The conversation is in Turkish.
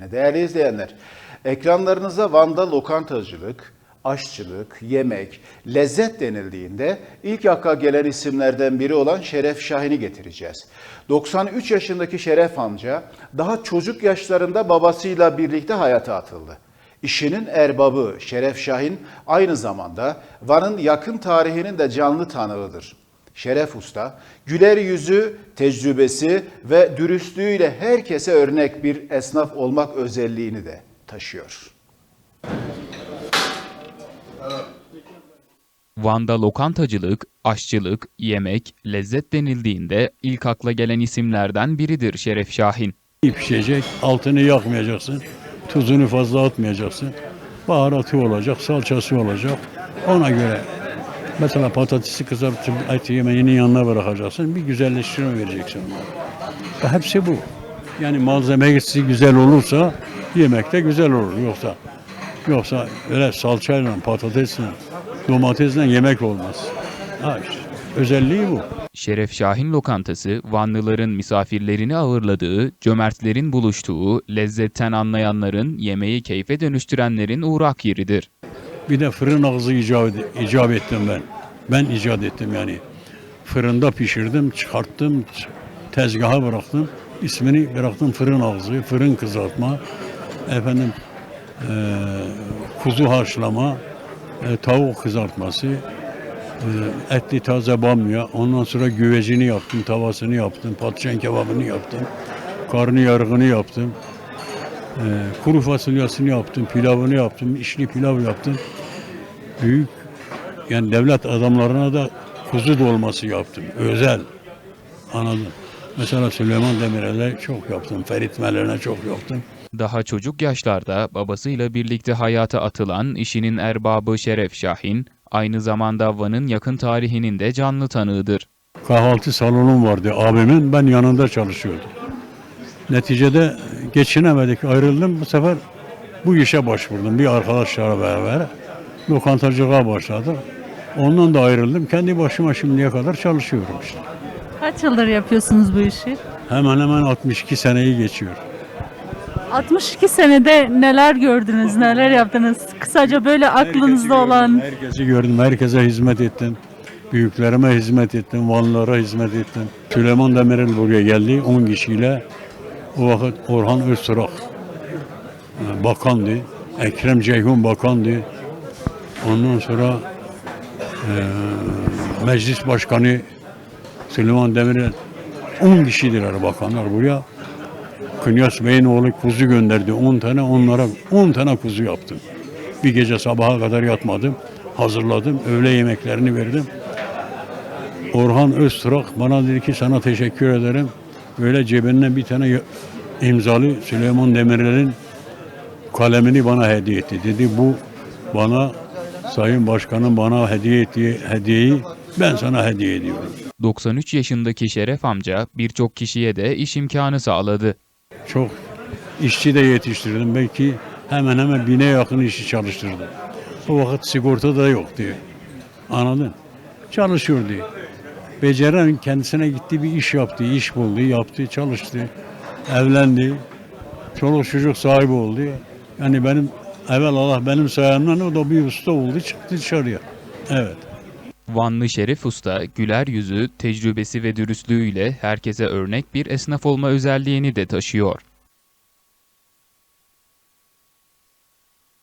Değerli izleyenler, ekranlarınıza Van'da lokantacılık, aşçılık, yemek, lezzet denildiğinde ilk akla gelen isimlerden biri olan Şeref Şahin'i getireceğiz. 93 yaşındaki Şeref amca daha çocuk yaşlarında babasıyla birlikte hayata atıldı. İşinin erbabı Şeref Şahin aynı zamanda Van'ın yakın tarihinin de canlı tanığıdır. Şeref Usta, güler yüzü, tecrübesi ve dürüstlüğüyle herkese örnek bir esnaf olmak özelliğini de taşıyor. Van'da lokantacılık, aşçılık, yemek, lezzet denildiğinde ilk akla gelen isimlerden biridir Şeref Şahin. Pişecek, altını yakmayacaksın, tuzunu fazla atmayacaksın. Baharatı olacak, salçası olacak. Ona göre mesela patatesi kızartıp et yemeğinin yanına bırakacaksın. Bir güzelleştirme vereceksin ona. Ya Hepsi bu. Yani malzemesi güzel olursa yemek de güzel olur. Yoksa yoksa öyle salçayla, patatesle, domatesle yemek olmaz. Ha işte, özelliği bu. Şeref Şahin lokantası Vanlıların misafirlerini ağırladığı, cömertlerin buluştuğu, lezzetten anlayanların, yemeği keyfe dönüştürenlerin uğrak yeridir. Bir de fırın ağzı icap, icap ettim ben. Ben icat ettim yani. Fırında pişirdim, çıkarttım, tezgaha bıraktım. İsmini bıraktım fırın ağzı, fırın kızartma, efendim eee, kuzu haşlama, e, tavuk kızartması, e, etli taze bamya, ondan sonra güvecini yaptım, tavasını yaptım, patlıcan kebabını yaptım, karnı yargını yaptım. Ee, kuru fasulyesini yaptım, pilavını yaptım, içli pilav yaptım. Büyük yani devlet adamlarına da kuzu dolması yaptım. Özel. Anladın. Mesela Süleyman Demirel'e çok yaptım. Ferit Meler'e çok yaptım. Daha çocuk yaşlarda babasıyla birlikte hayata atılan işinin erbabı Şeref Şahin, aynı zamanda Van'ın yakın tarihinin de canlı tanığıdır. Kahvaltı salonum vardı abimin. Ben yanında çalışıyordum. Neticede geçinemedik, ayrıldım. Bu sefer bu işe başvurdum. Bir arkadaşlarla beraber lokantacılığa başladım. Ondan da ayrıldım. Kendi başıma şimdiye kadar çalışıyorum işte. Kaç yıldır yapıyorsunuz bu işi? Hemen hemen 62 seneyi geçiyor. 62 senede neler gördünüz, neler yaptınız? Kısaca böyle aklınızda olan Herkesi gördüm, herkese hizmet ettim. Büyüklerime hizmet ettim, Vanlılara hizmet ettim. Süleyman Demirel buraya geldi 10 kişiyle. O vakit Orhan Öztürk e, bakandı. Ekrem Ceyhun bakandı. Ondan sonra e, meclis başkanı Süleyman Demirel 10 kişidirler bakanlar buraya. Kınyas Bey'in oğlu kuzu gönderdi 10 tane onlara 10 tane kuzu yaptım. Bir gece sabaha kadar yatmadım. Hazırladım. Öğle yemeklerini verdim. Orhan Öztürk bana dedi ki sana teşekkür ederim. Böyle cebinden bir tane imzalı Süleyman Demirel'in kalemini bana hediye etti. Dedi bu bana Sayın Başkanım bana hediye ettiği hediyeyi ben sana hediye ediyorum. 93 yaşındaki Şeref amca birçok kişiye de iş imkanı sağladı. Çok işçi de yetiştirdim. Belki hemen hemen bine yakın işçi çalıştırdım. O vakit sigorta da yoktu. Anladın? Çalışıyordu. Beceren kendisine gitti bir iş yaptı, iş buldu, yaptı, çalıştı. Evlendi. Çoluk çocuk sahibi oldu. Yani benim evvel Allah benim sayemden o da bir usta oldu, çıktı dışarıya. Evet. Vanlı Şeref Usta, güler yüzü, tecrübesi ve dürüstlüğüyle herkese örnek bir esnaf olma özelliğini de taşıyor.